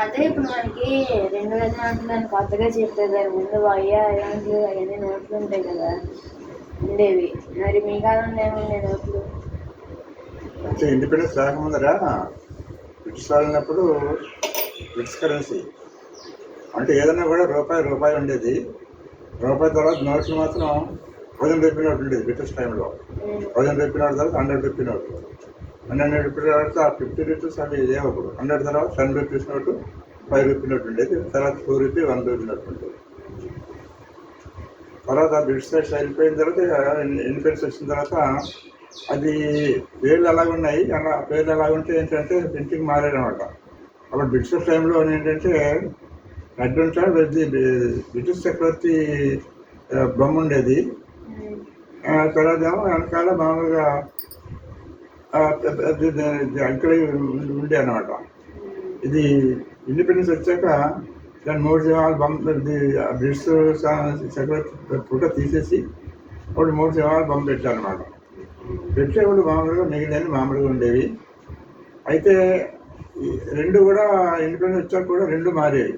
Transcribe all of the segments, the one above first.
అదే ఇప్పుడు మనకి రెండు వేల నోట్లు అని కొత్తగా చెప్పేదారు ముందు అయ్యా అయ్యాంట్లు అవన్నీ నోట్లు ఉంటాయి కదా ఉండేవి. మరి మీ కాలంలో ఏముండే నోట్లు? అంటే ఇండిపెండెన్స్ రాకముందర బ్రిటిష్ వాళ్ళు ఉన్నప్పుడు బ్రిటిష్ కరెన్సీ. అంటే ఏదైనా కూడా రూపాయి రూపాయి ఉండేది. రూపాయి తర్వాత నోట్లు మాత్రం థౌజండ్ రూపీ నోట్ ఉండేది బ్రిటిష్ టైంలో. థౌజండ్ రూపీ నోట్ తర్వాత hundred rupee note hundred rupee తర్వాత ఫిఫ్టీ రూపీస్ అవి లేవు అప్పుడు హండ్రెడ్ తర్వాత ten rupees note five rupee note ఉండేది. తర్వాత two rupee one rupee note ఉండేది. తర్వాత బ్రిటిష్ సైడ్స్ వెళ్ళిపోయిన తర్వాత ఇండిపెండెన్స్ వచ్చిన తర్వాత అది పేర్లు అలాగ ఉన్నాయి. అలా పేర్లు అలాగ ఉంటే ఏంటంటే ప్రింటింగ్ మారాడు అనమాట అప్పుడు బ్రిటిష్ టైంలో ఏంటంటే రెడ్ ఉంటాడు బ్రిటిష్ చక్రవర్తి బొమ్మ ఉండేది. తర్వాత ఏమో వెనకాల మామూలుగా ఆ, పెద్ద- పెద్ద- ఇది అక్కడే ఉండే అనమాట ఇది ఇండిపెండెన్స్ వచ్చాక దాని మూడు సింహాలు బంప్ ఆ బ్రిటిష్ చక్రవర్తి ఫోటో తీసేసి ఒకటి మూడు సింహాలు బొమ్మ పెట్టారనమాట పెట్టేవాళ్ళు మామూలుగా మిగిలిన మామూలుగా ఉండేవి. అయితే రెండు కూడా ఇండిపెండెన్స్ వచ్చాక కూడా రెండు మారేవి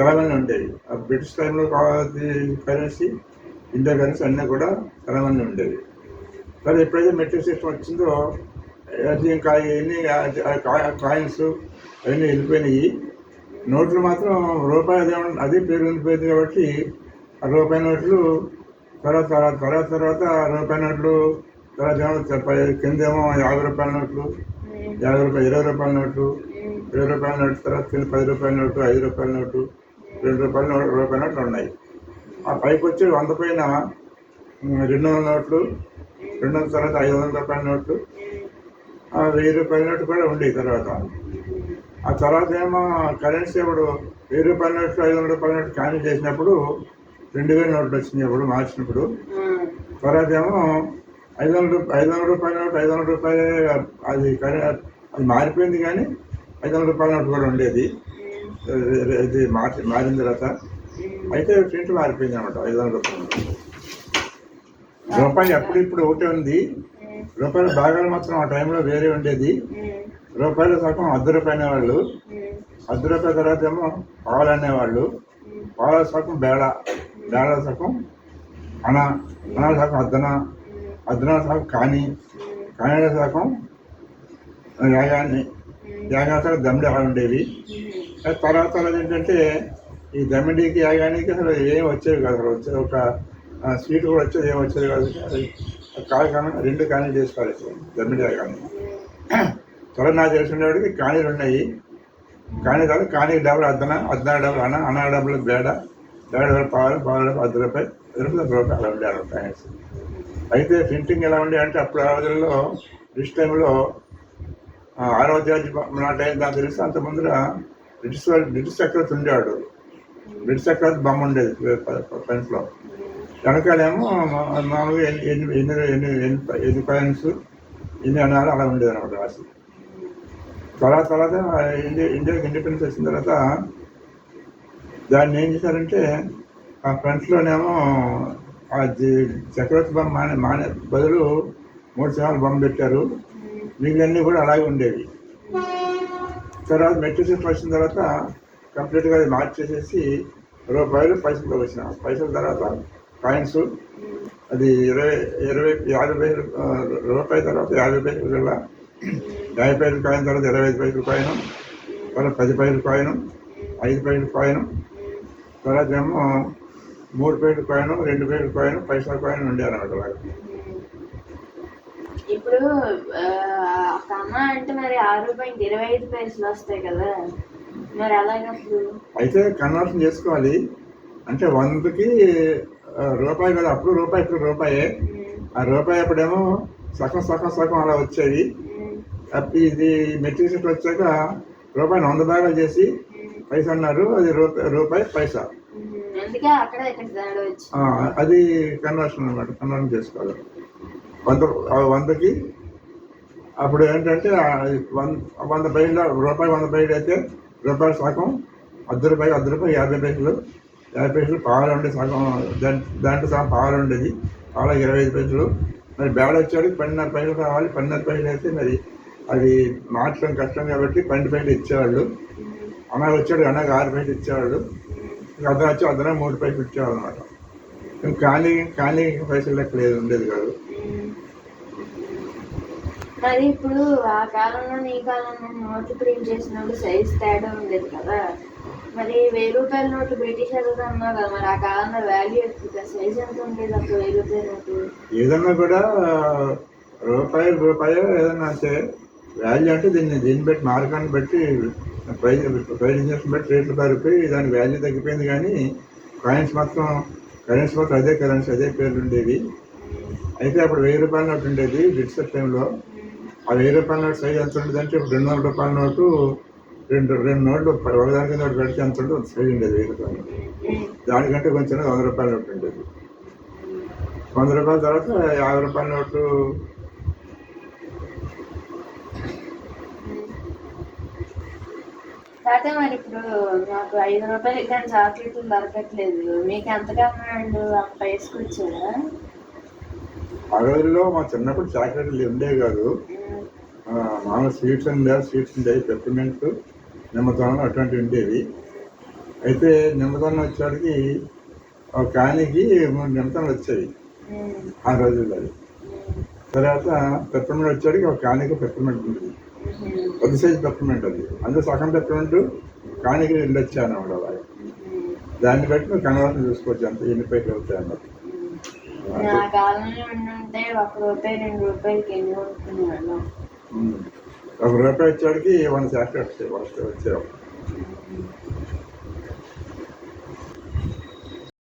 చాలా ఉండేవి. ఆ బ్రిటిష్ టైంలో కరెన్సీ ఇండియా కరెన్సీ అన్నీ కూడా చాలామంది ఉండేవి. కానీ ఎప్పుడైతే మెట్రిక్ సిస్టమ్ వచ్చిందో అది ఇంకా కాయిన్స్ అవన్నీ వెళ్ళిపోయినాయి. నోట్లు మాత్రం రూపాయి అదే అదే పేరు ఉండిపోయింది కాబట్టి ఆ రూపాయి నోట్లు తర్వాత తర్వాత తర్వాత తర్వాత రూపాయి నోట్లు తర్వాత కిందేమో యాభై రూపాయల నోట్లు యాభై రూపాయలు ఇరవై రూపాయల నోట్లు ఇరవై రూపాయల నోటు తర్వాత కింద పది రూపాయల నోటు ఐదు రూపాయల నోటు రెండు రూపాయల నోటు రూపాయల నోట్లు ఉన్నాయి. ఆ పైకి వచ్చి వంద పైన రెండు వందల నోట్లు రెండు వందల తర్వాత ఐదు వందల రూపాయల నోట్లు వెయ్యి రూపాయల నోట్లు కూడా ఉండేవి తర్వాత. ఆ తర్వాత ఏమో కరెన్సీ ఇప్పుడు వెయ్యి రూపాయల నోట్లు ఐదు వందల రూపాయల నోట్లు క్యాన్సిల్ చేసినప్పుడు రెండు వేల నోట్లు వచ్చింది అప్పుడు మార్చినప్పుడు. తర్వాత ఏమో ఐదు వందల రూపాయలు ఐదు వందల రూపాయల నోటు ఐదు వందల రూపాయలే అది కరె- అది మారిపోయింది కానీ ఐదు వందల రూపాయల నోటు కూడా ఉండేది. ఇది మార్చి మారిన తర్వాత. అయితే ప్రింట్ మారిపోయింది అనమాట ఐదు వందల రూపాయలు రూపాయి అప్పుడు ఇప్పుడు ఒకటే ఉంది. రూపాయల భాగాలు మాత్రం ఆ టైంలో వేరే ఉండేది. రూపాయల సగం అర్ధ రూపాయి అనేవాళ్ళు అర్ధ రూపాయల తర్వాత ఏమో పాలు అనేవాళ్ళు. పాల సగం బేడ బేడ సగం అన అనాల సగం అర్ధన అర్ధనాల సగం కాని కాని సగం యాగాన్ని యాగా సగం దమ్మిడి అలా ఉండేవి? తర్వాత తర్వాత ఏంటంటే ఈ దమ్మిడికి యాగానికి అసలు ఏం వచ్చేవి కాదు. అసలు వచ్చేది ఒక స్వీట్ కూడా వచ్చేది ఏమి వచ్చేది కాదు. అది కాలు కానీ రెండు కానీ చేసుకోవాలి. దమ్మిడిగా కానీ. త్వర నా చేసుకునేవాడికి కానీలు ఉన్నాయి. కానీ కాదు కానీ డబ్బులు అద్దన అద్దన డబ్బులు అన్న అన్న డబ్బులు బేడ బేడ డబ్బులు పాలు పాలు డబ్బులు అర్ధ రూపాయి రూపాయలు పది రూపాయలు అలా ఉండే కాయిన్స్ అయితే ప్రింటింగ్ ఎలా ఉండే అంటే అప్పుడు ఆ రోజుల్లో బ్రిటిష్ టైంలో ఆరో తేదీ నా టైం నాకు తెలిసి. అంత ముందర బ్రిటిష్ బ్రిటిష్ చక్రవర్తి ఉండేవాడు. బ్రిటిష్ చక్రవర్తి బొమ్మ ఉండేది ఫ్రంట్లో. వెనకాలేమో మా- మామూలుగా ఎన్ని ఎన్ని ఎన్ని ఎన్ని ఎన్ని ఎన్ని కాయిన్స్ ఎన్ని అనాలు అలా ఉండేది అనమాట రాసి. తర్వాత తర్వాత ఇండియా ఇండియాకి ఇండిపెండెన్స్ వచ్చిన తర్వాత దాన్ని ఏం చేశారంటే ఆ ఫ్రంట్లోనేమో ఆ చక్రవర్తి బొమ్మ మానే మానే బదులు మూడు సింహాలు బొమ్మ పెట్టారు. మిగిలినన్నీ కూడా అలాగే ఉండేవి. తర్వాత మెట్రిక్ సిస్టమ్ వచ్చిన తర్వాత కంప్లీట్గా అది మార్చేసేసి రూపాయలు పైసలు వచ్చిన. పైసల తర్వాత కాయిన్స్ అది ఇరవై ఇరవై యాభై పైసలు రూపాయి తర్వాత యాభై పైసలు గల యాభై పైసలు కాయిన్ తర్వాత ఇరవై ఐదు పైసలు కాయిన్ తర్వాత పది పైసలు కాయిన్ ఐదు పైసలు కాయిన్ తర్వాత ఏమో మూడు పైసలు కాయిన్ రెండు పైసలు కాయిన్ పైసల కాయిన్ ఉండే అనమాట అలాగా ఇప్పుడు అంటే మరి ఆరు రూపాయలకి ఇరవై ఐదు పైసలు వస్తాయి కదా. మరి అలాగే అయితే కన్వర్షన్ చేసుకోవాలి. అంటే వందకి రూపాయి కదా అప్పుడు రూపాయి ఇప్పుడు రూపాయే. ఆ రూపాయి అప్పుడేమో సగం సగం సగం అలా వచ్చేవి అప్పుడు ఇది మెట్రిక్ సిట్ వచ్చాక రూపాయిని వంద భాగాలు చేసి పైసా అన్నారు. అది రూపాయి రూపాయి పైసా. అది కన్వర్షన్ అనమాట కన్వర్షన్ చేసుకోవాలి. వంద వందకి అప్పుడు ఏంటంటే వంద వంద రూపాయి వంద బయలు అయితే రూపాయలు సగం అర్ధ రూపాయి అర్ధ రూపాయి యాభై పైసలు యాభై పైసలు పాలు ఉండే సగం దాంట్ దాంట్లో సగం పాలు ఉండేది. పాలు ఇరవై ఐదు పైసలు. మరి బేడ వచ్చేవాడికి పన్నెండున్నర పైసలు కావాలి పన్నెండున్నర పైసలు అయితే మరి అది మార్చడం కష్టం కాబట్టి పన్నెండు పైసలు ఇచ్చేవాళ్ళు. అన్నయ్య వచ్చాడు అన్నయ్య ఆరు పైకి ఇచ్చేవాళ్ళు. ఇంకా అతను వచ్చి అతనే మూడు పైకి ఇచ్చేవాళ్ళు అనమాట కానీ కానీ పైసలు లెక్క లేదు ఉండేది కాదు. మరి ఇప్పుడు ఆ కాలంలో ఈ కాలంలో నోట్లు ప్రింట్ చేసినప్పుడు సైజ్ తేడా ఉండేది కదా. మరి వెయ్యి రూపాయల నోట్లు బ్రిటిష్ అడుగుతా అన్నావు కదా మరి ఆ కాలంలో వాల్యూ ఎక్కువ సైజ్ ఎంత ఉండేది అప్పుడు వెయ్యి రూపాయల నోటు? ఏదన్నా కూడా రూపాయి రూపాయి ఏదన్నా అంతే వాల్యూ అంటే దీన్ని దీన్ని బట్టి మార్కాన్ని బట్టి ప్రైజ్ ప్రైజ్ ఇంజక్షన్ బట్టి రేట్లు పారిపోయి దాని వాల్యూ తగ్గిపోయింది కానీ కాయిన్స్ మాత్రం కరెన్సీ మాత్రం అదే కరెన్సీ అదే పేర్లు ఉండేవి. అయితే అప్పుడు వెయ్యి రూపాయల నోటు ఉండేది బ్రిటిష్ టైంలో ఆ వెయ్యి రూపాయల నోటు సైజ్ ఎంత ఉండేది అంటే ఇప్పుడు రెండు వందల రూపాయల నోటు రెండు రెండు నోట్లు ఒకదాని కింద ఒకటి పెడితే ఎంత ఉంటుంది సైజ్ ఉండేది వెయ్యి రూపాయల. నోటు దానికంటే కొంచెం వంద రూపాయల నోటు ఉండేది. వంద రూపాయల తర్వాత యాభై రూపాయల నోటు. కాకపోతే మరి ఇప్పుడు నాకు ఐదు రూపాయలకి కానీ చాక్లెట్లు దొరకట్లేదు. మీకు ఉన్నాడు అంత వేసుకొచ్చారా ఆ రోజుల్లో మా చిన్నప్పుడు చాక్లెట్లు ఉండేవి కాదు. మామూలు స్వీట్స్ ఉండేవి స్వీట్స్ ఉండేవి పెప్పర్మెంట్ నిమ్మతోనం అటువంటివి ఉండేవి. అయితే నిమ్మతోనం వచ్చేవాడికి ఒక కానికి మూడు నిమ్మతోనలు వచ్చేవి ఆ రోజుల్లో. తర్వాత పెప్పర్మెంట్ వచ్చేవాడికి ఒక కానికి పెప్పర్మెంట్ ఉండేది. పెద్ద సైజు పెప్పర్మెంట్ అది. అందులో సగం పెప్పర్మెంట్ కానికి రెండు వచ్చాయి అన్నమాట అలాగే. దాన్ని బట్టి నువ్వు కన్వర్షన్ చూసుకోవచ్చు అంత ఎన్ని పైకి అవుతాయి అన్నమాట నా కాలంలో ఉండుంటే ఒక రూపాయి రెండు రూపాయలకి ఎన్ని. ఒక రూపాయి వచ్చేవాడికి వన్ చాక్లెట్ వచ్చేవి వచ్చేవాడు.